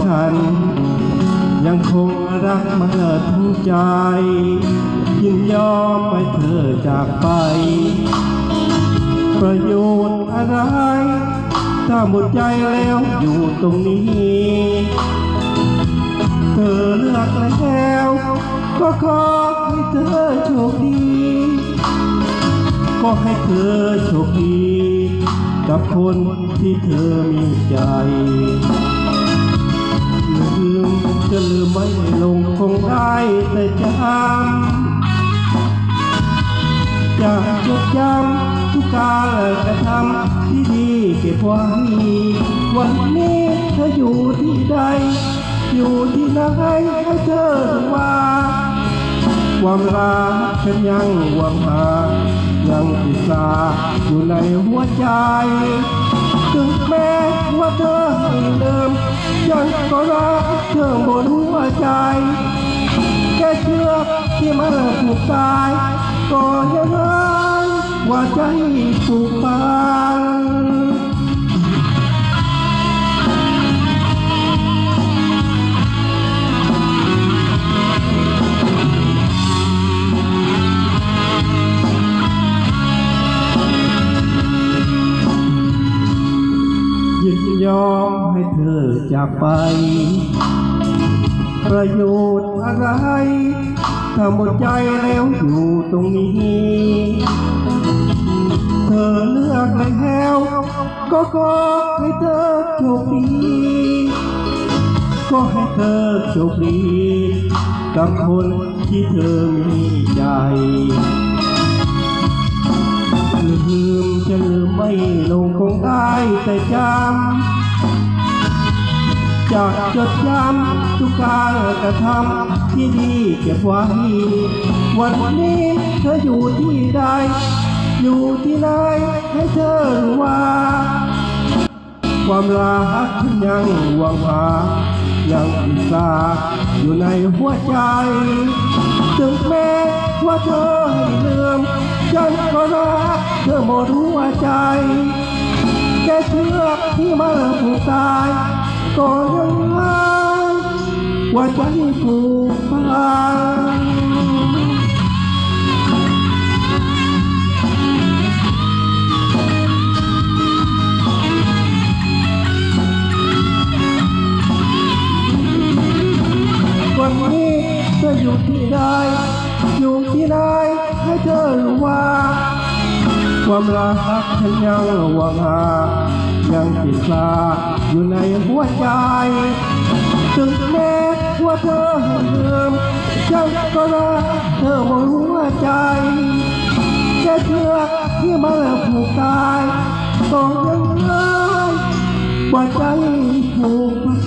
ฉัน ยังคงรักมาทั้งใจ ยินยอมให้เธอจากไป ประโยชน์อะไร ถ้าหมดใจแล้วอยู่ตรงนี้ เธอเลือกแล้ว ก็ขอให้เธอโชคดี ก็ให้เธอโชคดีกับคนที่เธอมีใจ ได้แต่จำอยากจดจำทุกการกระทำที่ดีเก็บไว้วันนี้เธออยู่ที่ใด อยู่ที่ไหนให้เธอรู้ว่าความรักฉันยังหวังหายังติดตาอยู่ในหัวใจถึงแม้ว่าเธอให้เดิมยังก็รักเธอบนหัวใจ เชือกที่มันผูกตายก็ยังไงว่าใจผูกพันยินยอมให้เธอจากไป ประโยชน์อะไร ถ้าหมดใจแล้วอยู่ตรงนี้ เธอเลือกแล้ว ก็ขอให้เธอโชคดีก็ให้เธอโชคดีกับคนที่เธอมีใจลืมจะลืมไม่ลงคงได้แต่จำจะจดจำทุกการ กระทำที่ดีเก็บไว้วันนี้เธออยู่ที่ใด อยู่ที่ไหนให้เธอรู้ว่า ความรักฉันยังหวังหายังอิสาอยู่ในหัวใจ ถึงแม้ว่าเธอให้ลืมฉันก็รักเธอหมดหัวใจแค่เชือกที่มันผูกตาย ก็ยังไง ว่าใจผูกพันวันนี้เธออยู่ที่ใดอยู่ที่ไหนให้เธอรู้ว่า ความรักฉันยังหวังหายังติดตาอยู่ในหัวใจถึงแม้ ว่าเธอเห้ลืมฉันก็รักเธอหมดหัวใจแค่เชือกที่มาแล้วผูกตายต้องยังไงว่าใจผูก